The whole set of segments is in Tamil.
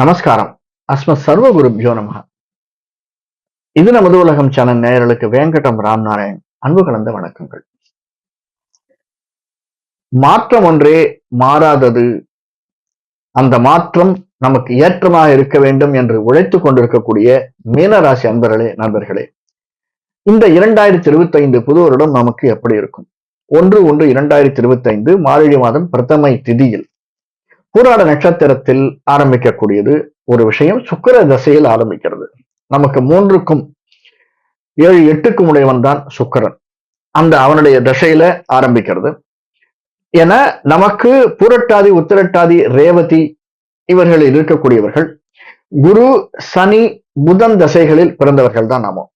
நமஸ்காரம். அஸ்மத் சர்வ குருப்யோ நமக இது நமது உலகம் சேனல் நேயர்களுக்கு வேங்கடம் ராம்நாராயண். அன்பு கலந்த வணக்கங்கள். மாற்றம் ஒன்றே மாறாதது. அந்த மாற்றம் நமக்கு ஏற்றமாக இருக்க வேண்டும் என்று உழைத்துக் கொண்டிருக்கக்கூடிய மீனராசி அன்பர்களே நண்பர்களே. இந்த இரண்டாயிரத்தி இருபத்தி ஐந்து புது வருடம் நமக்கு எப்படி இருக்கும்? ஒன்று ஒன்று இரண்டாயிரத்தி இருபத்தி ஐந்து மார்கழி மாதம் பிரதமை திதியில் பூராட நட்சத்திரத்தில் ஆரம்பிக்கக்கூடியது ஒரு விஷயம். சுக்கர தசையில் ஆரம்பிக்கிறது. நமக்கு மூன்றுக்கும் ஏழு எட்டுக்கும் உடையவன் தான் சுக்கிரன். அந்த அவனுடைய தசையில ஆரம்பிக்கிறது. என நமக்கு புரட்டாதி உத்திரட்டாதி ரேவதி இவர்களில் இருக்கக்கூடியவர்கள் குரு சனி புதன் தசைகளில் பிறந்தவர்கள் தான் நாமும்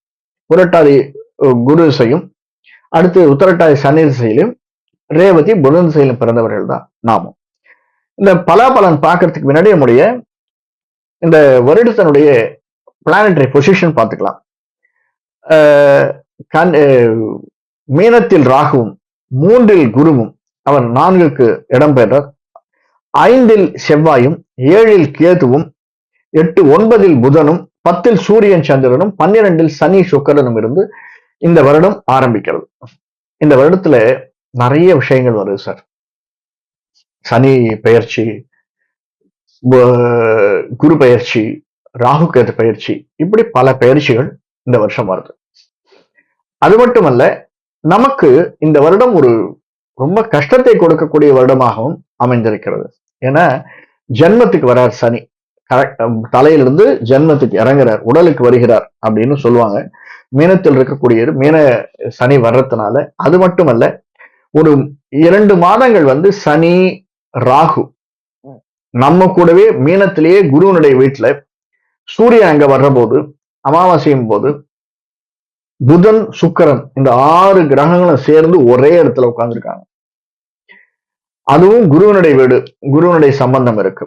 புரட்டாதி குரு திசையும் அடுத்து உத்திரட்டாதி சனி திசையிலும் ரேவதி புதன் திசையிலும் பிறந்தவர்கள் தான் நாமும் இந்த பலாபலன் பார்க்கறதுக்கு முன்னாடி நம்முடைய இந்த வருடத்தினுடைய பிளானட்டரி பொசிஷன் பார்த்துக்கலாம். கண் மீனத்தில் ராகுவும் மூன்றில் குருவும் அவர் நான்குக்கு இடம்பெற்றார் ஐந்தில் செவ்வாயும் ஏழில் கேதுவும் எட்டு ஒன்பதில் புதனும் பத்தில் சூரியன் சந்திரனும் பன்னிரெண்டில் சனி சுக்கரனும் இருந்து இந்த வருடம் ஆரம்பிக்கிறது. இந்த வருடத்துல நிறைய விஷயங்கள் வருது சார். சனி பெயர்ச்சி குரு பயிற்சி ராகு கேது பயிற்சி இப்படி பல பயிற்சிகள் இந்த வருஷம் வருது. அது மட்டுமல்ல நமக்கு இந்த வருடம் ஒரு ரொம்ப கஷ்டத்தை கொடுக்கக்கூடிய வருடமாகவும் அமைந்திருக்கிறது. ஏன்னா ஜென்மத்துக்கு வரார் சனி. கரெக்ட் தலையிலிருந்து ஜென்மத்துக்கு இறங்குறார் உடலுக்கு வருகிறார் அப்படின்னு சொல்லுவாங்க. மீனத்தில் இருக்கக்கூடியது மீன சனி வர்றதுனால. அது மட்டுமல்ல ஒரு இரண்டு மாதங்கள் வந்து சனி ராகு. நம்ம கூடவே மீனத்திலேயே குருவனுடைய வீட்டுல சூரியன் அங்க வர்ற போது அமாவாசையும் போது புதன் சுக்கரன் இந்த ஆறு கிரகங்களும் சேர்ந்து ஒரே இடத்துல உட்கார்ந்துருக்காங்க. அதுவும் குருவனுடைய வீடு குருவனுடைய சம்பந்தம் இருக்கு.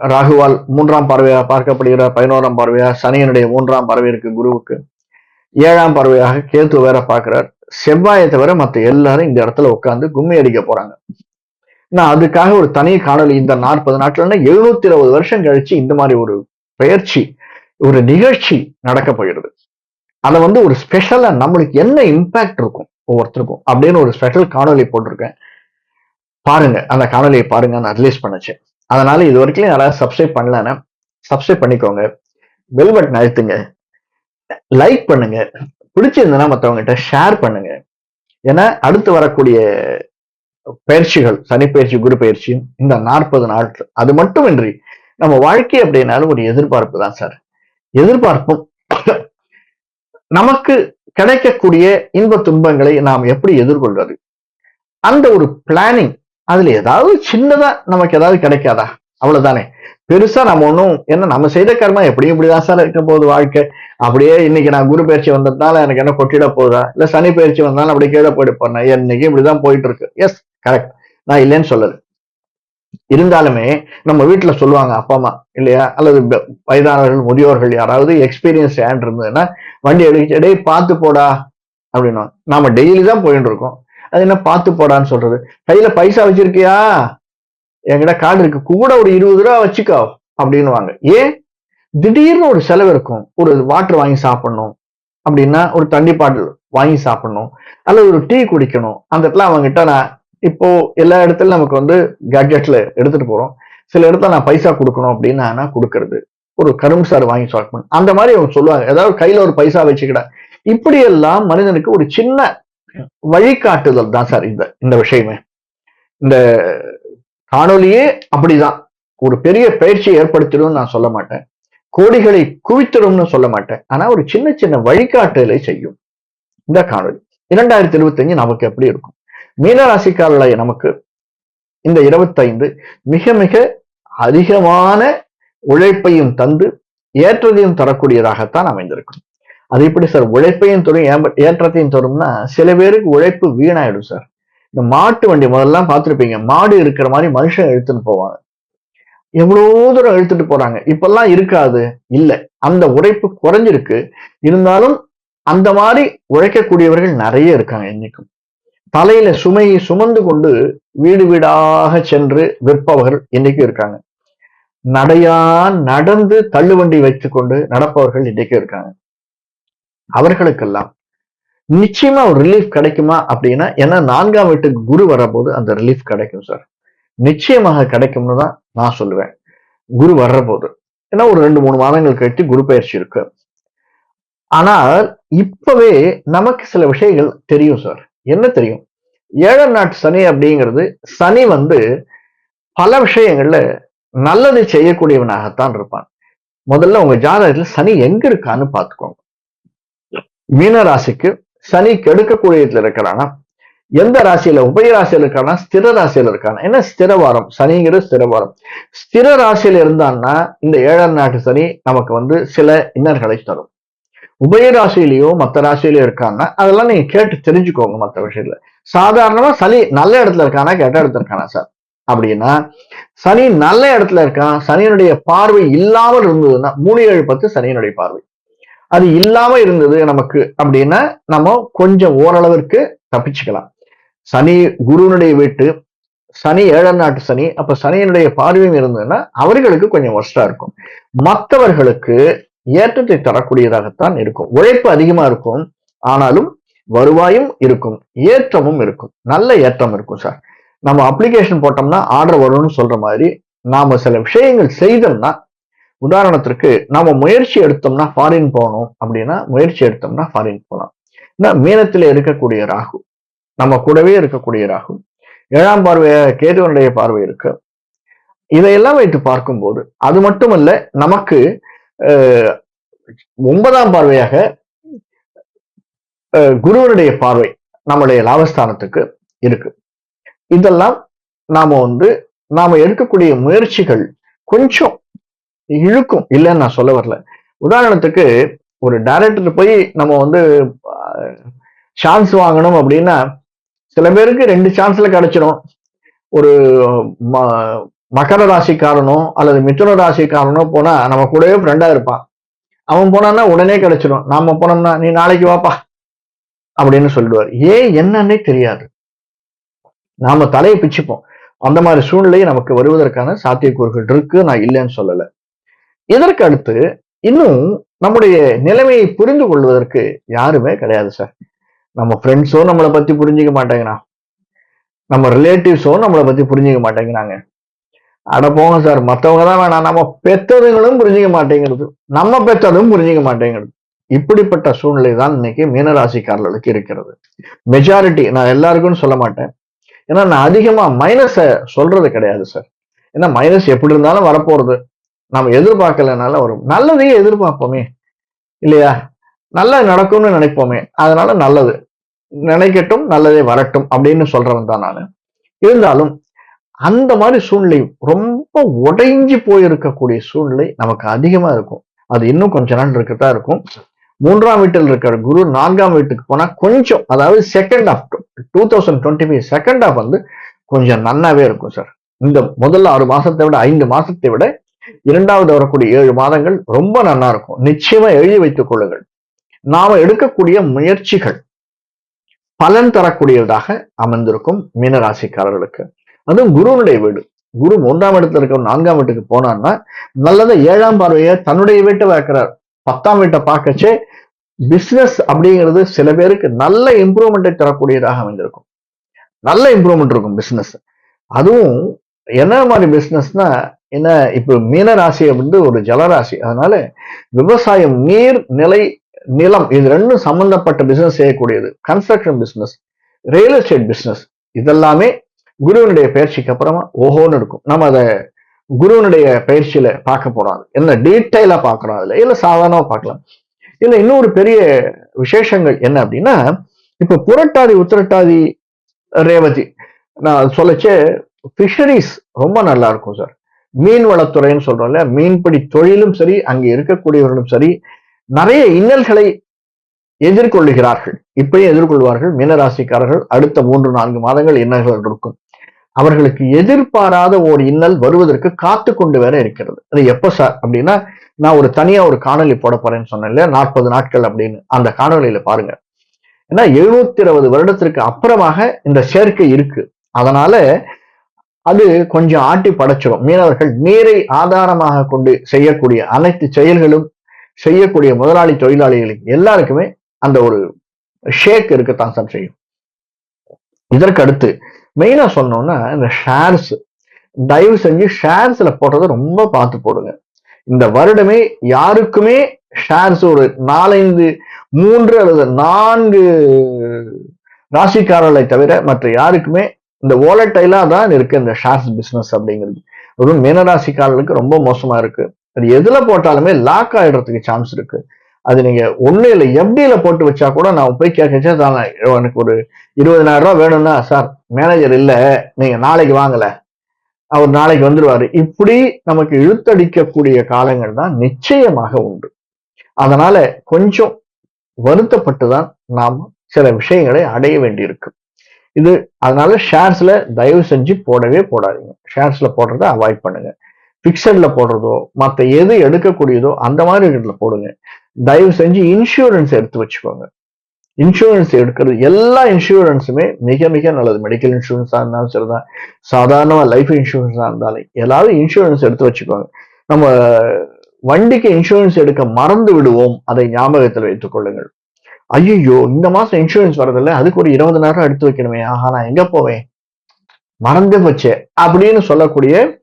ராகுவால் மூன்றாம் பார்வையாக பார்க்கப்படுகிற பதினோராம் பறவையாக சனியனுடைய மூன்றாம் பார்வை இருக்கு குருவுக்கு. ஏழாம் பார்வையாக கேத்து வேற பார்க்கிறார். செவ்வாயை தவிர மத்த எல்லாரும் இந்த இடத்துல உட்கார்ந்து கும்மி அடிக்க போறாங்க. நான் அதுக்காக ஒரு தனி காணொளி இந்த நாற்பது நாட்கள்னா எழுநூத்தி இருபது வருஷம் கழிச்சு இந்த மாதிரி ஒரு பயிற்சி ஒரு நிகழ்ச்சி நடக்க போயிடுது அதை வந்து ஒரு ஸ்பெஷலா நம்மளுக்கு என்ன இம்பாக்ட் இருக்கும் ஒவ்வொருத்தருக்கும் அப்படின்னு ஒரு ஸ்பெஷல் காணொலி போட்டிருக்கேன். பாருங்க அந்த காணொலியை பாருங்க நான் ரிலீஸ் பண்ணுச்சு அதனால இது வரைக்கும் யாராவது சப்ஸ்கிரைப் பண்ணலன்னா சப்ஸ்கிரைப் பண்ணிக்கோங்க. பெல் பட்டன் அழுத்துங்க. லைக் பண்ணுங்க. பிடிச்சிருந்ததுன்னா மற்றவங்ககிட்ட ஷேர் பண்ணுங்க. ஏன்னா அடுத்து வரக்கூடிய பயிற்சிகள் சனி பயிற்சி குரு பயிற்சியும் இந்த நாற்பது நாட்கள் அது மட்டுமின்றி நம்ம வாழ்க்கை அப்படின்னாலும் ஒரு எதிர்பார்ப்பு தான் சார். எதிர்பார்ப்பும் நமக்கு கிடைக்கக்கூடிய இன்ப துன்பங்களை நாம் எப்படி எதிர்கொள்வது? அந்த ஒரு பிளானிங் அதுல ஏதாவது சின்னதா நமக்கு ஏதாவது கிடைக்காதா? அவ்வளவுதானே. பெருசா நம்ம ஒண்ணும் என்ன நம்ம செய்த கர்மா எப்படியும் இப்படிதான் சார் இருக்க போகுது வாழ்க்கை. அப்படியே இன்னைக்கு நான் குரு பயிற்சி வந்ததுனால எனக்கு என்ன கொட்டிட போகுதா? இல்ல சனி பயிற்சி வந்தாலும் அப்படியே கீழே போயிட்டு போனேன் இன்னைக்கு இப்படிதான் போயிட்டு இருக்கு. எஸ் கரெக்ட் நான் இல்லைன்னு சொல்லல. இருந்தாலுமே நம்ம வீட்டுல சொல்லுவாங்க அப்பா அம்மா இல்லையா? அல்லது வயதானவர்கள் முதியோர்கள் யாராவது எக்ஸ்பீரியன்ஸ் ஹேண்ட் இருந்ததுன்னா வண்டி எடுக்கிட்டே டேய் பார்த்து போடா அப்படின்னா நாம டெய்லி தான் போயிட்டு இருக்கோம். அது என்ன பார்த்து போடான்னு சொல்றது. கையில பைசா வச்சிருக்கியா? என்கிட்ட கார்டு இருக்கு. கூட ஒரு இருபது ரூபா வச்சுக்கோ அப்படின்னுவாங்க. ஏன்? திடீர்னு ஒரு செலவு இருக்கும். ஒரு வாட்டர் வாங்கி சாப்பிடணும் அப்படின்னா ஒரு தண்ணி பாட்டில் வாங்கி சாப்பிடணும். அல்லது ஒரு டீ குடிக்கணும். அந்த இடத்துல அவங்ககிட்ட நான் இப்போ எல்லா இடத்துலயும் நமக்கு வந்து கேட்ஜெட்ல எடுத்துட்டு போறோம். சில இடத்துல நான் பைசா கொடுக்கணும் அப்படின்னு நான் கொடுக்கறது? ஒரு கரும்பு சாறு வாங்கி சாப்பிடணும் அந்த மாதிரி அவங்க சொல்லுவாங்க. ஏதாவது கையில ஒரு பைசா வச்சுக்கிட. இப்படி எல்லாம் மனிதனுக்கு ஒரு சின்ன வழிகாட்டுதல் தான் சார் இந்த இந்த விஷயமே. இந்த காணொலியே அப்படிதான். ஒரு பெரிய பயிற்சியை ஏற்படுத்திடும் நான் சொல்ல மாட்டேன். கோடிகளை குவித்திடும்னு சொல்ல மாட்டேன். ஆனா ஒரு சின்ன சின்ன வழிகாட்டுதலை செய்யும். இந்த காணொலி இரண்டாயிரத்தி இருபத்தஞ்சு நமக்கு எப்படி இருக்கும்? மீனராசிக்காரர்களாய நமக்கு இந்த இருபத்தைந்து மிக மிக அதிகமான உழைப்பையும் தந்து ஏற்றத்தையும் தரக்கூடியதாகத்தான் அமைந்திருக்கும். அது எப்படி சார்? உழைப்பையும் தரும் ஏற்றத்தையும் தரும்னா சில பேருக்கு உழைப்பு வீணாயிடும் சார். இந்த மாட்டு வண்டி முதல்லாம் பார்த்திருப்பீங்க. மாடு இருக்கிற மாதிரி மனுஷன் இழுத்துன்னு போவாங்க. எவ்வளவு தூரம் இழுத்துட்டு போறாங்க. இப்பெல்லாம் இருக்காது. இல்ல. அந்த உழைப்பு குறைஞ்சிருக்கு. இருந்தாலும் அந்த மாதிரி உழைக்கக்கூடியவர்கள் நிறைய இருக்காங்க இன்னைக்கும். தலையில சுமையை சுமந்து கொண்டு வீடு வீடாக சென்று விற்பவர்கள் இன்னைக்கும் இருக்காங்க. நடையா நடந்து தள்ளுவண்டி வைத்துக்கொண்டு நடப்பவர்கள் இன்றைக்கு இருக்காங்க. அவர்களுக்கெல்லாம் நிச்சயமா ஒரு ரிலீஃப் கிடைக்குமா அப்படின்னா ஏன்னா நான்காம் வீட்டுக்கு குரு வரபோது அந்த ரிலீஃப் கிடைக்கும் சார் நிச்சயமாக கிடைக்கும்னு தான் நான் சொல்லுவேன். குரு வர்ற போது ஏன்னா ஒரு ரெண்டு மூணு மாதங்கள் கழித்து குரு பயிற்சி இருக்கு. ஆனால் இப்பவே நமக்கு சில விஷயங்கள் தெரியும் சார் என்ன தெரியும்? ஏழாம் நாட்டு சனி அப்படிங்கிறது சனி வந்து பல விஷயங்கள்ல நல்லது செய்யக்கூடியவனாகத்தான் இருப்பான். முதல்ல உங்க ஜாதகத்துல சனி எங்க இருக்கான்னு பாத்துக்கோங்க மீன ராசிக்கு சனி கெடுக்கக்கூடியதுல இருக்கிறானா? எந்த ராசியில? உபய ராசியில இருக்கானா? ஸ்திர ராசியில இருக்கானா? என்ன ஸ்திரவாரம் சனிங்கிறது ஸ்திரவாரம் ஸ்திர ராசியில இருந்தான்னா இந்த ஏழாம் நாட்டு சனி நமக்கு வந்து சில இன்னர்களை தரும். உபய ராசியிலயோ மற்ற ராசியிலயோ இருக்கான்னா அதெல்லாம் நீங்க கேட்டு தெரிஞ்சுக்கோங்க மற்ற விஷயத்துல. சாதாரணமா சனி நல்ல இடத்துல இருக்கானா கெட்ட இடத்துல இருக்கானா சார்? அப்படின்னா சனி நல்ல இடத்துல இருக்கான். சனியினுடைய பார்வை இல்லாமல் இருந்ததுன்னா மூணு ஏழு பத்து சனியினுடைய பார்வை. அது இல்லாம இருந்தது நமக்கு அப்படின்னா நம்ம கொஞ்சம் ஓரளவிற்கு தப்பிச்சுக்கலாம். சனி குருனுடைய வீட்டு சனி ஏழாம் நாட்டு சனி அப்ப சனியினுடைய பார்வையும் இருந்ததுன்னா அவர்களுக்கு கொஞ்சம் ஒஸ்டா இருக்கும். மற்றவர்களுக்கு ஏற்றத்தை தரக்கூடியதாகத்தான் இருக்கும். உழைப்பு அதிகமா இருக்கும் ஆனாலும் வருவாயும் இருக்கும் ஏற்றமும் இருக்கும். நல்ல ஏற்றம் இருக்கும் சார். நம்ம அப்ளிகேஷன் போட்டோம்னா ஆர்டர் வரும்னு சொல்ற மாதிரி நாம சில விஷயங்கள் செய்தோம்னா உதாரணத்திற்கு நாம முயற்சி எடுத்தோம்னா ஃபாரின் போகணும் அப்படின்னா முயற்சி எடுத்தோம்னா ஃபாரின் போகலாம். ஏன்னா மீனத்தில் இருக்கக்கூடிய ராகு நம்ம கூடவே இருக்கக்கூடிய ராகு ஏழாம் பார்வையாக கேதுவனுடைய பார்வை இருக்கு. இதையெல்லாம் வைத்து பார்க்கும்போது அது மட்டுமல்ல நமக்கு ஒன்பதாம் பார்வையாக குருவனுடைய பார்வை நம்முடைய லாபஸ்தானத்துக்கு இருக்கு. இதெல்லாம் நாம வந்து நாம எடுக்கக்கூடிய முயற்சிகள் கொஞ்சம் இழுக்கும். இல்லைன்னு நான் சொல்ல வரல. உதாரணத்துக்கு ஒரு டைரக்டர் போய் நம்ம வந்து சான்ஸ் வாங்கணும் அப்படின்னா சில பேருக்கு ரெண்டு சான்ஸ்ல கிடைச்சிடும் ஒரு மகர ராசிக்காரனோ அல்லது மிதுன ராசிக்காரனோ போனா நம்ம கூடவே ஃப்ரெண்டா இருப்பான். அவன் போனான்னா உடனே கிடைச்சிடும் நாம போனோம்னா நீ நாளைக்கு வாப்பா அப்படின்னு சொல்லிடுவார் ஏன் என்னன்னே தெரியாது. நாம தலையை பிச்சுப்போம். அந்த மாதிரி சூழ்நிலை நமக்கு வருவதற்கான சாத்தியக்கூறுகள் இருக்கு நான் இல்லைன்னு சொல்லல. இதற்கு அடுத்து இன்னும் நம்முடைய நிலைமையை புரிந்து கொள்வதற்கு யாருமே கிடையாது சார் நம்ம ஃப்ரெண்ட்ஸோ நம்மளை பத்தி புரிஞ்சுக்க மாட்டேங்கிறான். நம்ம ரிலேட்டிவ்ஸோ நம்மளை பத்தி புரிஞ்சுக்க மாட்டேங்கிறாங்க. அட போங்க சார் மற்றவங்க தான் வேணாம். நம்ம பெற்றதுங்களும் புரிஞ்சுக்க மாட்டேங்கிறது. நம்ம பெற்றதும் புரிஞ்சுக்க மாட்டேங்கிறது. இப்படிப்பட்ட சூழ்நிலை தான் இன்னைக்கு மீனராசிக்காரர்களுக்கு இருக்கிறது. மெஜாரிட்டி நான் எல்லாருக்கும் சொல்ல மாட்டேன். ஏன்னா நான் அதிகமா மைனஸை சொல்றது கிடையாது சார். ஏன்னா மைனஸ் எப்படி இருந்தாலும் வரப்போறது. நம்ம எதிர்பார்க்கலனால வரும். நல்லதையே எதிர்பார்ப்போமே. இல்லையா? நல்லா நடக்கும்னு நினைப்போமே. அதனால நல்லது. நினைக்கட்டும் நல்லதே வரட்டும் அப்படின்னு சொல்றவன் தான் நான். இருந்தாலும் அந்த மாதிரி சூழ்நிலை ரொம்ப உடைஞ்சி போயிருக்கக்கூடிய சூழ்நிலை நமக்கு அதிகமா இருக்கும். அது இன்னும் கொஞ்ச நாள் இருக்கத்தான் இருக்கும். மூன்றாம் வீட்டில் இருக்கிற குரு நான்காம் வீட்டுக்கு போனா கொஞ்சம் அதாவது second half two thousand twenty five second half வந்து கொஞ்சம் நன்னாவே இருக்கும் சார் இந்த முதல்ல ஆறு மாசத்தை விட ஐந்து மாசத்தை விட இரண்டாவது வரக்கூடிய ஏழு மாதங்கள் ரொம்ப நல்லா இருக்கும். நிச்சயமா எழுதி வைத்துக் கொள்ளுங்கள். நாம எடுக்கக்கூடிய முயற்சிகள் பலன் தரக்கூடியதாக அமைந்திருக்கும் மீனராசிக்காரர்களுக்கு. அதுவும் குருவனுடைய வீடு. குரு மூன்றாம் இடத்துல இருக்க நான்காம் வீட்டுக்கு போனான்னா நல்லதை ஏழாம் பார்வையை தன்னுடைய வீட்டை வைக்கிறார் பத்தாம் வீட்டை பார்க்கச்சே பிஸ்னஸ் அப்படிங்கிறது சில பேருக்கு நல்ல இம்ப்ரூவ்மெண்ட்டை தரக்கூடியதாக அமைந்திருக்கும். நல்ல இம்ப்ரூவ்மெண்ட் இருக்கும் பிஸ்னஸ் அதுவும் என்ன மாதிரி பிஸ்னஸ்னா என்ன இப்போ மீன ராசி வந்து ஒரு ஜலராசி அதனால விவசாயம் நீர் நிலை நிலம் இது ரெண்டும் சம்பந்தப்பட்ட பிசினஸ் செய்யக்கூடியது. Construction business real estate business இதெல்லாமே குருவனுடைய பயிற்சிக்கு அப்புறமா ஓஹோன்னு இருக்கும். நம்ம அதை குருவனுடைய பயிற்சியில பார்க்க போறோம் என்ன டீட்டெயிலா பார்க்கறோம் அதுல? இல்ல சாதாரணமா பார்க்கலாம். இல்ல இன்னொரு பெரிய விசேஷங்கள் என்ன அப்படின்னா இப்ப புரட்டாதி உத்திரட்டாதி ரேவதி நான் சொல்லச்சே ஃபிஷரிஸ் ரொம்ப நல்லா இருக்கும் சார் மீன் வளத்துறைன்னு சொல்றோம்ல மீன்பிடி தொழிலும் சரி அங்கே இருக்கக்கூடியவர்களும் சரி நிறைய இன்னல்களை எதிர்கொள்ளுகிறார்கள். இப்பயும் எதிர்கொள்வார்கள். மீனராசிக்காரர்கள் அடுத்த மூன்று நான்கு மாதங்கள் இன்னல்கள் இருக்கும். அவர்களுக்கு எதிர்பாராத ஒரு இன்னல் வருவதற்கு காத்து கொண்டு வேற இருக்கிறது. அது எப்ப சார் அப்படின்னா நான் ஒரு தனியா ஒரு காணொலி போட போறேன்னு சொன்னேன் இல்லையா? நாற்பது நாட்கள் அப்படின்னு. அந்த காணொலியில பாருங்க. ஏன்னா எழுநூத்தி இருபது வருடத்திற்கு அப்புறமாக இந்த சேர்க்கை இருக்கு. அதனால அது கொஞ்சம் ஆட்டி படைச்சிடும் மீனவர்கள் நீரை ஆதாரமாக கொண்டு செய்யக்கூடிய அனைத்து செயல்களும் செய்யக்கூடிய முதலாளி தொழிலாளிகளுக்கு எல்லாருக்குமே அந்த ஒரு ஷேக் இருக்கத்தான் சார் செய்யும். இதற்கடுத்து மெயினாக சொன்னோம்னா இந்த ஷேர்ஸ் தயவு செஞ்சு ஷேர்ஸில் போடுறத ரொம்ப பார்த்து போடுங்க. இந்த வருடமே யாருக்குமே ஷேர்ஸ் ஒரு நாலைந்து மூன்று அல்லது நான்கு ராசிக்காரர்களை தவிர மற்ற யாருக்குமே இந்த ஓலட்டைலாக தான் இருக்கு இந்த ஷேர்ஸ் பிஸ்னஸ் அப்படிங்கிறது. அதுவும் மீனராசிக்காரர்களுக்கு ரொம்ப மோசமாக இருக்கு. அது எதில் போட்டாலுமே லாக் ஆகிடுறதுக்கு சான்ஸ் இருக்குது அது நீங்க ஒண்ணு இல்லை எஃப்டியில போட்டு வச்சா கூட நான் போய் கேட்கச்சே எனக்கு ஒரு இருபதனாயிரம் ரூபாய் வேணும்னா சார் மேனேஜர் இல்ல நீங்க நாளைக்கு வாங்கல. அவர் நாளைக்கு வந்துருவாரு. இப்படி நமக்கு இழுத்தடிக்கக்கூடிய காலங்கள் தான் நிச்சயமாக உண்டு. அதனால கொஞ்சம் வருத்தப்பட்டு தான் நாம் சில விஷயங்களை அடைய வேண்டியிருக்கு. இது அதனால ஷேர்ஸ்ல தயவு செஞ்சு போடவே போடாதீங்க. ஷேர்ஸ்ல போடுறத அவாய்ட் பண்ணுங்க. பிக்சட்ல போடுறதோ மற்ற எது எடுக்கக்கூடியதோ அந்த மாதிரி இடத்துல போடுங்க. தயவு செஞ்சு இன்சூரன்ஸ் எடுத்து வச்சுக்கோங்க. இன்சூரன்ஸ் எடுக்கிறது எல்லா இன்சூரன்ஸுமே மிக மிக நல்லது. மெடிக்கல் இன்சூரன்ஸா இருந்தாலும் சரிதான். சாதாரணமா லைஃப் இன்சூரன்ஸா இருந்தாலும் எல்லாரும் இன்சூரன்ஸ் எடுத்து வச்சுக்கோங்க. நம்ம வண்டிக்கு இன்சூரன்ஸ் எடுக்க மறந்து விடுவோம். அதை ஞாபகத்தில் வைத்துக் கொள்ளுங்கள். ஐயோ இந்த மாசம் இன்சூரன்ஸ் வரதில்ல. அதுக்கு ஒரு இருபதனாயிரம் எடுத்து வைக்கணுமே. ஆஹா நான் எங்க போவேன்? மறந்து போச்சே அப்படின்னு சொல்லக்கூடிய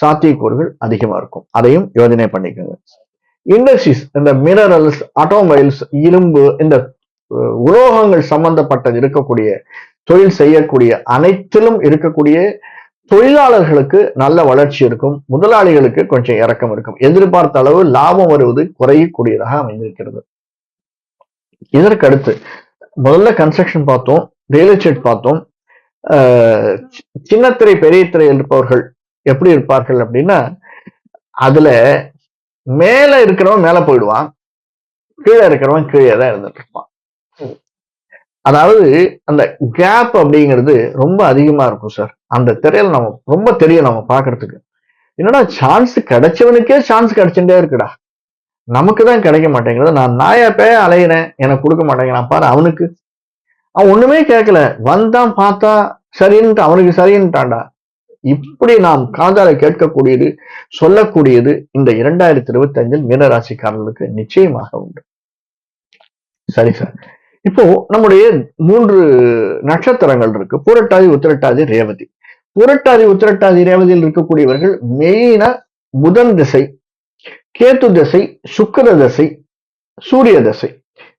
சாத்தியக்கூறுகள் அதிகமா இருக்கும். அதையும் யோஜனை பண்ணிக்கோங்க. இண்டஸ்ட்ரீஸ் இந்த மினரல்ஸ் ஆட்டோமொபைல்ஸ் இரும்பு இந்த உலோகங்கள் சம்பந்தப்பட்டது இருக்கக்கூடிய தொழில் செய்யக்கூடிய அனைத்திலும் இருக்கக்கூடிய தொழிலாளர்களுக்கு நல்ல வளர்ச்சி இருக்கும். முதலாளிகளுக்கு கொஞ்சம் இறக்கம் இருக்கும். எதிர்பார்த்த அளவு லாபம் வருவது குறையக்கூடியதாக அமைந்திருக்கிறது. இதற்கு அடுத்து முதல்ல கன்ஸ்ட்ரக்ஷன் பார்த்தோம் ரியல் எஸ்டேட் பார்த்தோம். சின்னத்திரை பெரிய திரை இருப்பவர்கள் எப்படி இருப்பார்கள் அப்படின்னா அதுல மேல இருக்கிறவன் மேல போயிடுவான். கீழே இருக்கிறவன் கீழே தான் இருந்துட்டு இருப்பான். அதாவது அந்த கேப் அப்படிங்கிறது ரொம்ப அதிகமா இருக்கும் சார் அந்த திரையில நம்ம ரொம்ப தெரியும் நம்ம பாக்குறதுக்கு என்னடா சான்ஸ் கிடைச்சவனுக்கே சான்ஸ் கிடைச்சுட்டே இருக்குடா. நமக்கு தான் கிடைக்க மாட்டேங்கிறது. நான் நாயாப்பே அலையிறேன் எனக்கு கொடுக்க மாட்டேங்கிறான். பாரு அவனுக்கு. அவன் ஒண்ணுமே கேட்கல வந்தான் பார்த்தா சரின்ட்டு அவனுக்கு சரின்ட்டான்டா இப்படி நாம் காதால கேட்கக்கூடியது சொல்லக்கூடியது இந்த இரண்டாயிரத்தி இருபத்தி அஞ்சில் மீனராசிக்காரர்களுக்கு நிச்சயமாக உண்டு. சரி சார். இப்போ நம்முடைய மூன்று நட்சத்திரங்கள் இருக்கு. பூரட்டாதி உத்திரட்டாதி ரேவதி. புரட்டாதி உத்திரட்டாதி ரேவதியில் இருக்கக்கூடியவர்கள் மெயினா புதன் திசை கேத்து திசை சுக்கர திசை சூரிய திசை.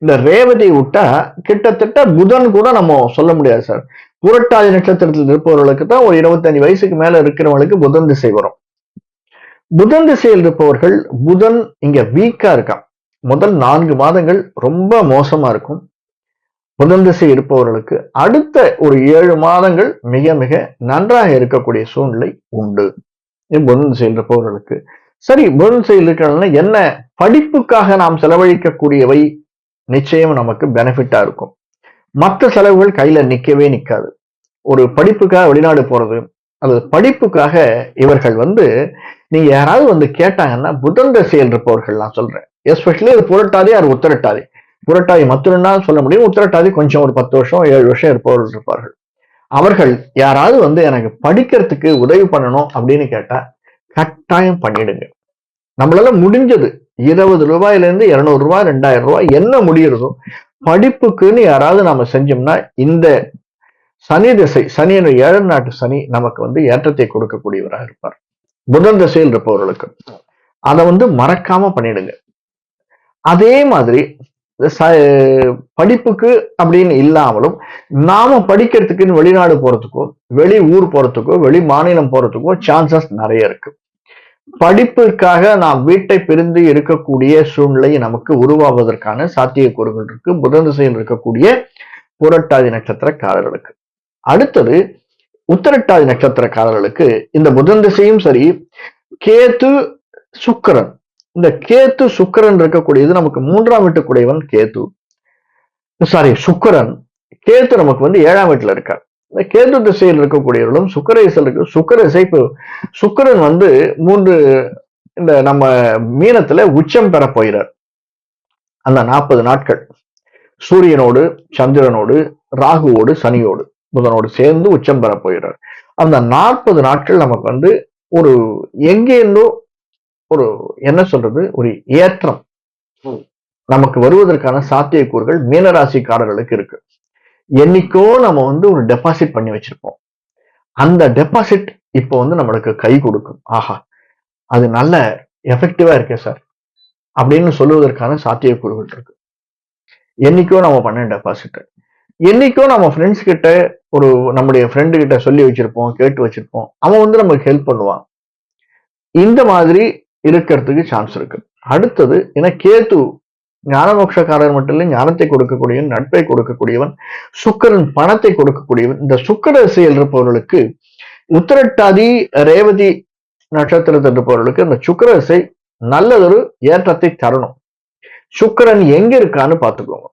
இந்த ரேவதி விட்டா கிட்டத்தட்ட புதன் கூட நம்ம சொல்ல முடியாது சார். புரட்டாதி நட்சத்திரத்தில் இருப்பவர்களுக்கு தான் ஒரு இருபத்தஞ்சு வயசுக்கு மேல இருக்கிறவங்களுக்கு புதன் திசை வரும். புதன் திசையில் இருப்பவர்கள் புதன் இங்க வீக்கா இருக்கான். முதல் நான்கு மாதங்கள் ரொம்ப மோசமா இருக்கும். புதன் திசை இருப்பவர்களுக்கு அடுத்த ஒரு ஏழு மாதங்கள் மிக மிக நன்றாக இருக்கக்கூடிய சூழ்நிலை உண்டு. புதன் திசையில் இருப்பவர்களுக்கு. சரி புதன் திசையில் இருக்கிறதுனா என்ன? படிப்புக்காக நாம் செலவழிக்கக்கூடியவை நிச்சயம் நமக்கு பெனிஃபிட்டா இருக்கும். மற்ற செலவுகள் கையில நிக்கவே நிக்காது. ஒரு படிப்புக்காக வெளிநாடு போறது அல்லது படிப்புக்காக இவர்கள் வந்து நீங்க யாராவது வந்து கேட்டாங்கன்னா புதன் திசையில் இருப்பவர்கள் நான் சொல்றேன். எஸ்பெஷலி அது புரட்டாதி அது உத்தரட்டாதி. புரட்டாதி மத்துனா சொல்ல முடியும். உத்தரட்டாதி கொஞ்சம் ஒரு பத்து வருஷம் ஏழு வருஷம் இருப்பவர்கள் இருப்பார்கள். அவர்கள் யாராவது வந்து எனக்கு படிக்கிறதுக்கு உதவி பண்ணணும் அப்படின்னு கேட்டா கட்டாயம் பண்ணிடுங்க. நம்மளால முடிஞ்சது. இருபது ரூபாயில இருந்து இருநூறு ரூபாய் ரெண்டாயிரம் ரூபாய் என்ன முடியறதோ படிப்புக்குன்னு யாராவது நாம செஞ்சோம்னா இந்த சனி திசை சனி என்ற ஏழு நாட்டு சனி நமக்கு வந்து ஏற்றத்தை கொடுக்கக்கூடியவராக இருப்பார். புதன் திசையில் இருப்பவர்களுக்கு. அதை வந்து மறக்காம பண்ணிடுங்க. அதே மாதிரி படிப்புக்கு அப்படின்னு இல்லாமலும் நாம படிக்கிறதுக்குன்னு வெளிநாடு போறதுக்கோ வெளி ஊர் போறதுக்கோ வெளி மாநிலம் போறதுக்கோ சான்சஸ் நிறைய இருக்கு. படிப்பிற்காக நாம் வீட்டை பிரிந்து இருக்கக்கூடிய சூழ்நிலை நமக்கு உருவாவதற்கான சாத்தியக்கூறுகள் இருக்கு. புதன் திசையில் இருக்கக்கூடிய புரட்டாதி நட்சத்திரக்காரர்களுக்கு. அடுத்தது உத்தரட்டாதி நட்சத்திரக்காரர்களுக்கு இந்த புதன் திசையும் சரி கேத்து சுக்கரன். இந்த கேத்து சுக்கரன் இருக்கக்கூடியது நமக்கு மூன்றாம் வீட்டுக்குடையவன் கேத்து சாரி சுக்கரன். கேத்து நமக்கு வந்து ஏழாம் வீட்டுல இருக்கார். இந்த கேது திசையில் இருக்கக்கூடியவர்களும் சுக்கர இருக்கு சுக்கரேசை இப்போ சுக்கரன் வந்து மூன்று இந்த நம்ம மீனத்துல உச்சம் பெற போகிறார். அந்த நாற்பது நாட்கள். சூரியனோடு சந்திரனோடு ராகுவோடு சனியோடு புதனோடு சேர்ந்து உச்சம் பெற போகிறார். அந்த நாற்பது நாட்கள் நமக்கு வந்து ஒரு எங்கேருந்தோ ஒரு என்ன சொல்றது ஒரு ஏற்றம். நமக்கு வருவதற்கான சாத்தியக்கூறுகள் மீனராசிக்காரர்களுக்கு இருக்கு. என்னைக்கோ நம்ம வந்து ஒரு டெபாசிட் பண்ணி வச்சிருப்போம். அந்த டெபாசிட் இப்போ வந்து நம்மளுக்கு கை கொடுக்கும். ஆஹா அது நல்ல எஃபெக்டிவா இருக்கே சார் அப்படின்னு சொல்லுவதற்கான சாத்தியக்கூறுகள் இருக்கு. என்னைக்கோ நம்ம பண்ண டெபாசிட் என்னைக்கோ நம்ம ஃப்ரெண்ட்ஸ் கிட்ட ஒரு நம்முடைய ஃப்ரெண்டு கிட்ட சொல்லி வச்சிருப்போம் கேட்டு வச்சிருப்போம். அவன் வந்து நமக்கு ஹெல்ப் பண்ணுவான். இந்த மாதிரி இருக்கிறதுக்கு சான்ஸ் இருக்கு. அடுத்தது ஏன்னா கேத்து ஞானமோட்சக்காரர் மட்டும் இல்லை ஞானத்தை கொடுக்கக்கூடியவன் நட்பை கொடுக்கக்கூடியவன் சுக்கரன் பணத்தை கொடுக்கக்கூடியவன் இந்த சுக்கர செயல் இருப்பவர்களுக்கு உத்திரட்டாதி ரேவதி நட்சத்திரத்தில் இருப்பவர்களுக்கு இந்த சுக்கரசை நல்லதொரு ஏற்றத்தை தரணும். சுக்கரன் எங்க இருக்கான்னு பார்த்துக்கோங்க.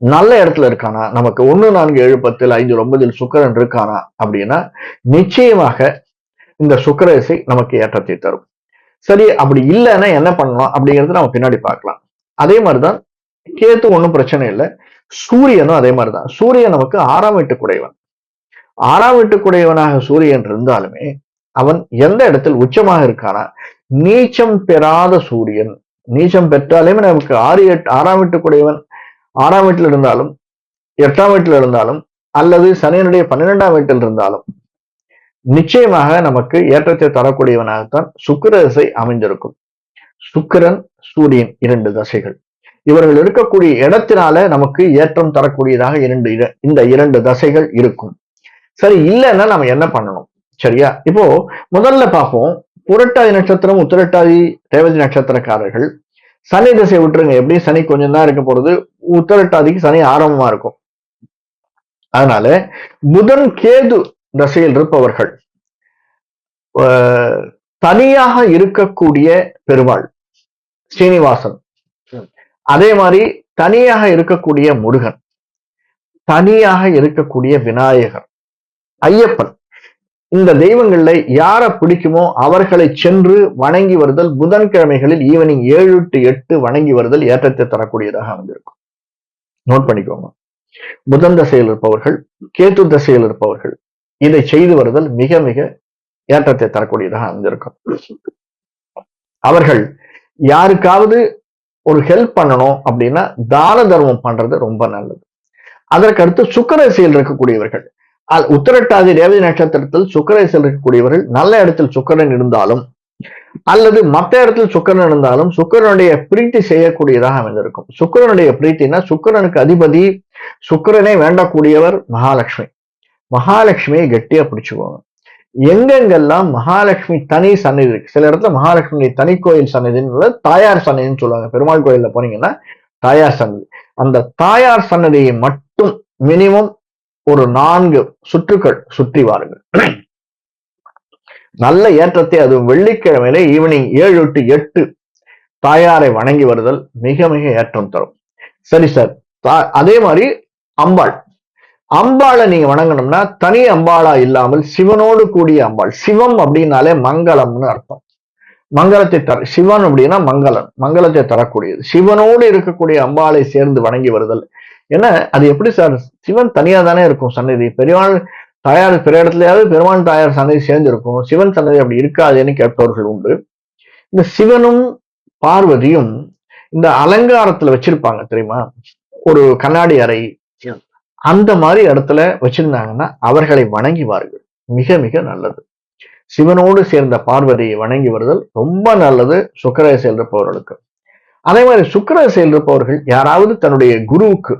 நல்ல இடத்துல இருக்கானா? நமக்கு ஒண்ணு நான்கு ஏழு பத்தில் ஐந்து ஒன்பதில் சுக்கரன் இருக்கானா அப்படின்னா நிச்சயமாக இந்த சுக்கரசை நமக்கு ஏற்றத்தை தரும். சரி அப்படி இல்லைன்னா என்ன பண்ணலாம் அப்படிங்கிறது நம்ம பின்னாடி பார்க்கலாம். அதே மாதிரிதான் கேத்து ஒன்றும் பிரச்சனை இல்லை. சூரியனும் அதே மாதிரிதான். சூரியன் நமக்கு ஆறாம் வீட்டுக்குடையவன். ஆறாம் வீட்டுக்குடையவனாக சூரியன் இருந்தாலுமே அவன் எந்த இடத்தில் உச்சமாக இருக்கானா? நீச்சம் பெறாத சூரியன். நீச்சம் பெற்றாலுமே நமக்கு ஆறு எட்டு ஆறாம் வீட்டுக்குடையவன் ஆறாம் வீட்டில் இருந்தாலும் எட்டாம் வீட்டில் இருந்தாலும் அல்லது சனியனுடைய பன்னிரெண்டாம் வீட்டில் இருந்தாலும் நிச்சயமாக நமக்கு ஏற்றத்தை தரக்கூடியவனாகத்தான் சுக்கிரசை அமைந்திருக்கும். சுக்கிரன் சூரியன் இரண்டு தசைகள். இவர்கள் இருக்கக்கூடிய இடத்தினால நமக்கு ஏற்றம் தரக்கூடியதாக இரண்டு இந்த இரண்டு தசைகள் இருக்கும். சரி இல்லைன்னா நம்ம என்ன பண்ணணும்? சரியா? இப்போ முதல்ல பார்ப்போம். புரட்டாதி நட்சத்திரம் உத்திரட்டாதி ரேவதி நட்சத்திரக்காரர்கள். சனி திசை விட்டுருங்க. எப்படி? சனி கொஞ்சம் தான் இருக்க போறது. உத்தரட்டாதிக்கு சனி ஆரம்பமா இருக்கும். அதனால புதன் கேது தசையில் இருப்பவர்கள். தனியாக இருக்கக்கூடிய பெருமாள் ஸ்ரீனிவாசன். அதே மாதிரி தனியாக இருக்கக்கூடிய முருகன் தனியாக இருக்கக்கூடிய விநாயகர் ஐயப்பன். இந்த தெய்வங்கள்ல யாரை பிடிக்குமோ அவர்களை சென்று வணங்கி வருதல் புதன்கிழமைகளில் ஈவினிங் ஏழு டு எட்டு வணங்கி வருதல் ஏற்றத்தை தரக்கூடியதாக அமைந்திருக்கும். நோட் பண்ணிக்கோங்க. புதன் தசையில் இருப்பவர்கள் கேத்து தசையில் இருப்பவர்கள் இதை செய்து வருதல் மிக மிக ஏற்றத்தை தரக்கூடியதாக அமைஞ்சிருக்கும். அவர்கள் யாருக்காவது ஒரு ஹெல்ப் பண்ணணும் அப்படின்னா தான தர்மம் பண்றது ரொம்ப நல்லது. அதற்கடுத்து சுக்கரசியில் இருக்கக்கூடியவர்கள். உத்திரட்டாதி ரேவதி நட்சத்திரத்தில் சுக்கரசியில் இருக்கக்கூடியவர்கள் நல்ல இடத்தில் சுக்கரன் இருந்தாலும் அல்லது மற்ற இடத்தில் சுக்கரன் இருந்தாலும் சுக்கரனுடைய பிரீத்தி செய்யக்கூடியதாக அமைந்திருக்கும். சுக்கரனுடைய பிரீத்தினா சுக்கரனுக்கு அதிபதி சுக்கரனை வேண்டக்கூடியவர் மகாலட்சுமி. மகாலட்சுமியை கெட்டியா பிடிச்சுக்கோங்க எங்கெங்கெல்லாம் மகாலட்சுமி தனி சன்னதி இருக்கு? சில இடத்துல மகாலட்சுமி தனி கோயில் சன்னதின்னு தாயார் சன்னதின்னு சொல்லுவாங்க. பெருமாள் கோயில்ல போனீங்கன்னா தாயார் சன்னதி அந்த தாயார் சன்னதியை மட்டும் மினிமம் ஒரு நான்கு சுற்றுக்கள் சுற்றி வாருங்கள். நல்ல ஏற்றத்தை அதுவும் வெள்ளிக்கிழமையில ஈவினிங் ஏழு டு எட்டு தாயாரை வணங்கி வருதல் மிக மிக ஏற்றம் தரும். சரி சார் அதே மாதிரி அம்பாள். அம்பாளை நீங்க வணங்கணும்னா தனி அம்பாளா இல்லாமல் சிவனோடு கூடிய அம்பாள். சிவம் அப்படின்னாலே மங்களம்னு அர்த்தம். மங்களத்தை தர சிவன் அப்படின்னா மங்களம் மங்களத்தை தரக்கூடியது. சிவனோடு இருக்கக்கூடிய அம்பாளை சேர்ந்து வணங்கி வருதல். ஏன்னா அது எப்படி சார்? சிவன் தனியா தானே இருக்கும் சன்னதி பெருமாள் தாயார் பிற இடத்துலயாவது பெருமாள் தாயார் சன்னதி சேர்ந்திருக்கும். சிவன் சன்னதி அப்படி இருக்காதுன்னு கேட்பவர்கள் உண்டு. இந்த சிவனும் பார்வதியும் இந்த அலங்காரத்துல வச்சிருப்பாங்க தெரியுமா? ஒரு கண்ணாடி அறை அந்த மாதிரி இடத்துல வச்சிருந்தாங்கன்னா அவர்களை வணங்கிவார்கள் மிக மிக நல்லது. சிவனோடு சேர்ந்த பார்வதியை வணங்கி வருதல் ரொம்ப நல்லது சுக்கர செயல்பவர்களுக்கு அதே மாதிரி சுக்கர இருப்பவர்கள் யாராவது தன்னுடைய குருவுக்கு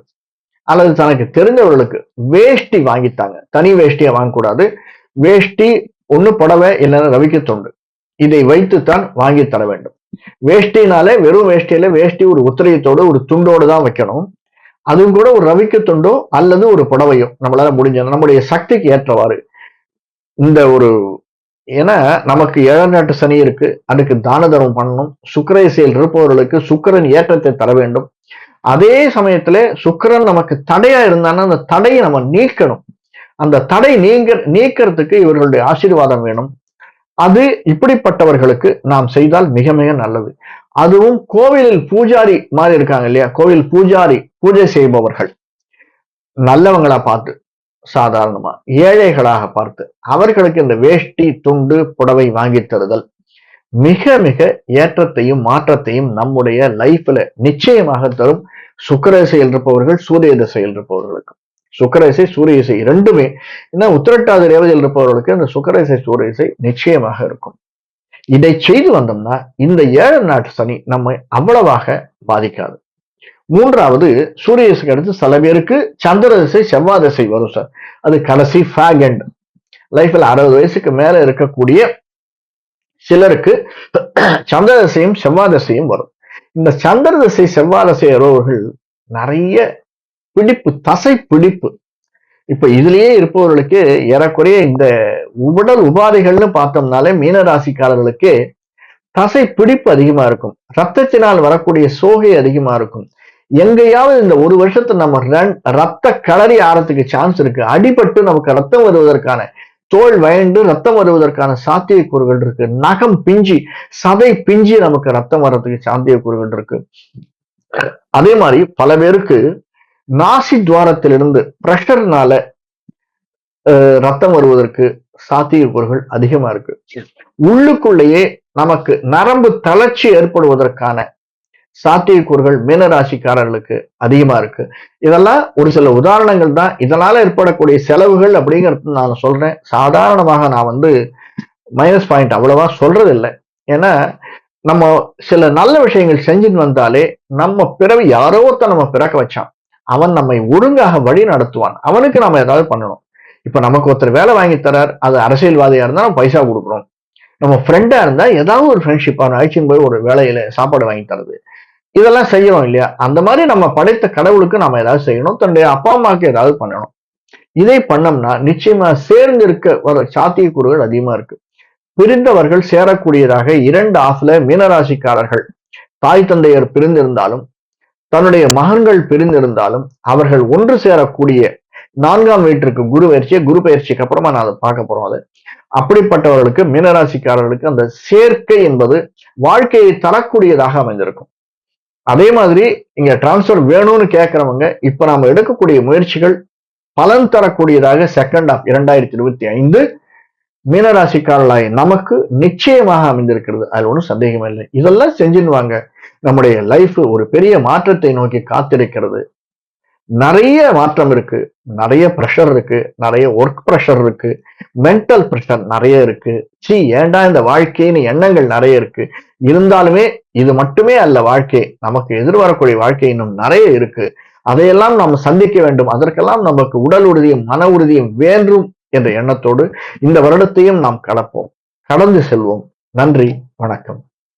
அல்லது தனக்கு தெரிஞ்சவர்களுக்கு வேஷ்டி வாங்கித்தாங்க. தனி வேஷ்டியை வாங்கக்கூடாது. வேஷ்டி ஒண்ணு புடவை இல்லைன்னா ரவிக்கு தொண்டு இதை வைத்துத்தான் வாங்கி தர வேண்டும். வேஷ்டினாலே வெறும் வேஷ்டியில வேஷ்டி ஒரு உத்திரையத்தோடு ஒரு துண்டோடு தான் வைக்கணும். அதுவும் கூட ஒரு ரவிக்கு துண்டோ அல்லது ஒரு புடவையோ. நம்மளால முடிஞ்ச நம்முடைய சக்திக்கு ஏற்றவாறு. இந்த ஒரு ஏன்னா நமக்கு ஏழாம் நாட்டு சனி இருக்கு. அதுக்கு தான தர்மம் பண்ணணும். சுக்கரேசியில் இருப்பவர்களுக்கு சுக்கரன் ஏற்றத்தை தர வேண்டும். அதே சமயத்துல சுக்கரன் நமக்கு தடையா இருந்தான்னா அந்த தடையை நம்ம நீக்கணும். அந்த தடை நீங்க நீக்கிறதுக்கு இவர்களுடைய ஆசீர்வாதம் வேணும். அது இப்படிப்பட்டவர்களுக்கு நாம் செய்தால் மிக மிக நல்லது. அதுவும் கோவிலில் பூஜாரி மாதிரி இருக்காங்க இல்லையா? கோவில் பூஜாரி பூஜை செய்பவர்கள். நல்லவங்களா பார்த்து சாதாரணமா ஏழைகளாக பார்த்து அவர்களுக்கு இந்த வேஷ்டி துண்டு புடவை வாங்கி தருதல் மிக மிக ஏற்றத்தையும் மாற்றத்தையும் நம்முடைய லைஃப்ல நிச்சயமாக தரும் சுக்கரசையில் இருப்பவர்கள் சூரிய திசையில் இருப்பவர்களுக்கு. சுக்கரசை சூரிய இசை இரண்டுமே ஏன்னா உத்திரட்டாதி ரேவதியில் இருப்பவர்களுக்கு இந்த சுக்கரசை சூரிய இசை நிச்சயமாக இருக்கும். இதை செய்து வந்தோம்னா இந்த ஏழு நாட்டு சனி நம்மை அவ்வளவாக பாதிக்காது. மூன்றாவது சூரிய திசைக்கு அடுத்து சில பேருக்கு சந்திர திசை செவ்வாய் திசை வரும் சார் அது கடைசி ஃபேகண்ட் லைஃப்ல அறுபது வயசுக்கு மேல இருக்கக்கூடிய சிலருக்கு சந்திர திசையும் செவ்வாய் திசையும் வரும். இந்த சந்திர திசை செவ்வாய் திசை வருபவர்கள் நிறைய பிடிப்பு தசை பிடிப்பு இப்ப இதுலயே இருப்பவர்களுக்கு ஏறக்குறைய இந்த உடல் உபாதைகள்னு பார்த்தோம்னாலே மீனராசிக்காரர்களுக்கு தசை பிடிப்பு அதிகமா இருக்கும். ரத்தத்தினால் வரக்கூடிய சோகை அதிகமா இருக்கும். எங்கேயாவது இந்த ஒரு வருஷத்துல நம்ம ரத்த களறி ஆறதுக்கு சான்ஸ் இருக்கு. அடிபட்டு நமக்கு ரத்தம் வருவதற்கான தோல் வயண்டு ரத்தம் வருவதற்கான சாத்தியக்கூறுகள் இருக்கு. நகம் பிஞ்சி சதை பிஞ்சி நமக்கு ரத்தம் வர்றதுக்கு சாத்தியக்கூறுகள் இருக்கு. அதே மாதிரி பல பேருக்கு நாசி துவாரத்திலிருந்து பிரஷர்னால ரத்தம் வருவதற்கு சாத்தியக்கூறுகள் அதிகமா இருக்கு. உள்ளுக்குள்ளேயே நமக்கு நரம்பு தளர்ச்சி ஏற்படுவதற்கான சாத்தியக்கூறுகள் மீனராசிக்காரர்களுக்கு அதிகமா இருக்கு. இதெல்லாம் ஒரு சில உதாரணங்கள் தான். இதனால ஏற்படக்கூடிய செலவுகள் அப்படிங்கிறது நான் சொல்றேன். சாதாரணமாக நான் வந்து மைனஸ் பாயிண்ட் அவ்வளவா சொல்றது இல்லை ஏன்னா நம்ம சில நல்ல விஷயங்கள் செஞ்சுட்டு வந்தாலே நம்ம பிறவி யாரோ ஒருத்த நம்ம பிறக்க வச்சான். அவன் நம்மை ஒழுங்காக வழி நடத்துவான். அவனுக்கு நம்ம ஏதாவது பண்ணணும். இப்ப நமக்கு ஒருத்தர் வேலை வாங்கி தரார் அது அரசியல்வாதியா இருந்தா நம்ம பைசா கொடுக்குறோம் நம்ம ஃப்ரெண்டா இருந்தா ஏதாவது ஒரு ஃப்ரெண்ட்ஷிப் அவன் அழைச்சின்னு போய் ஒரு வேலையில சாப்பாடு வாங்கி தரது. இதெல்லாம் செய்யறோம் இல்லையா? அந்த மாதிரி நம்ம படைத்த கடவுளுக்கு நம்ம ஏதாவது செய்யணும். தன்னுடைய அப்பா அம்மாவுக்கு ஏதாவது பண்ணணும். இதை பண்ணோம்னா நிச்சயமா சேர்ந்து இருக்க வர சாத்தியக்கூறுகள் அதிகமா இருக்கு. பிரிந்தவர்கள் சேரக்கூடியதாக இரண்டு ஆஃப்ல மீனராசிக்காரர்கள் தாய் தந்தையர் பிரிந்திருந்தாலும் தன்னுடைய மகன்கள் பிரிந்திருந்தாலும் அவர்கள் ஒன்று சேரக்கூடிய நான்காம் வீட்டிற்கு குரு பயிற்சியை குரு பயிற்சிக்கு அப்புறமா நான் அதை பார்க்க போறோம் அது. அப்படிப்பட்டவர்களுக்கு மீனராசிக்காரர்களுக்கு அந்த சேர்க்கை என்பது வாழ்க்கையை தரக்கூடியதாக அமைந்திருக்கும். அதே மாதிரி இங்க டிரான்ஸ்பர் வேணும்னு கேட்கறவங்க இப்ப நாம எடுக்கக்கூடிய முயற்சிகள் பலன் தரக்கூடியதாக செகண்ட் ஆஃப் இரண்டாயிரத்தி இருபத்தி ஐந்து மீனராசிக்காரர்களாய் நமக்கு நிச்சயமாக அமைந்திருக்கிறது. அதில் ஒன்றும் சந்தேகமே இல்லை. இதெல்லாம் செஞ்சுன்னு வாங்க. நம்முடைய லைஃப் ஒரு பெரிய மாற்றத்தை நோக்கி காத்திருக்கிறது. நிறைய மாற்றம் இருக்கு. நிறைய ப்ரெஷர் இருக்கு. நிறைய ஒர்க் ப்ரெஷர் இருக்கு. மென்டல் ப்ரெஷர் நிறைய இருக்கு. சி ஏண்டா இந்த வாழ்க்கைன்னு எண்ணங்கள் நிறைய இருக்கு. இருந்தாலுமே இது மட்டுமே அல்ல வாழ்க்கை. நமக்கு எதிர்வரக்கூடிய வாழ்க்கை இன்னும் நிறைய இருக்கு. அதையெல்லாம் நாம் சந்திக்க வேண்டும். அதற்கெல்லாம் நமக்கு உடல் உறுதியும் மன உறுதியும் வேண்டும் என்ற எண்ணத்தோடு இந்த வருடத்தையும் நாம் கடப்போம். கடந்து செல்வோம். நன்றி. வணக்கம்.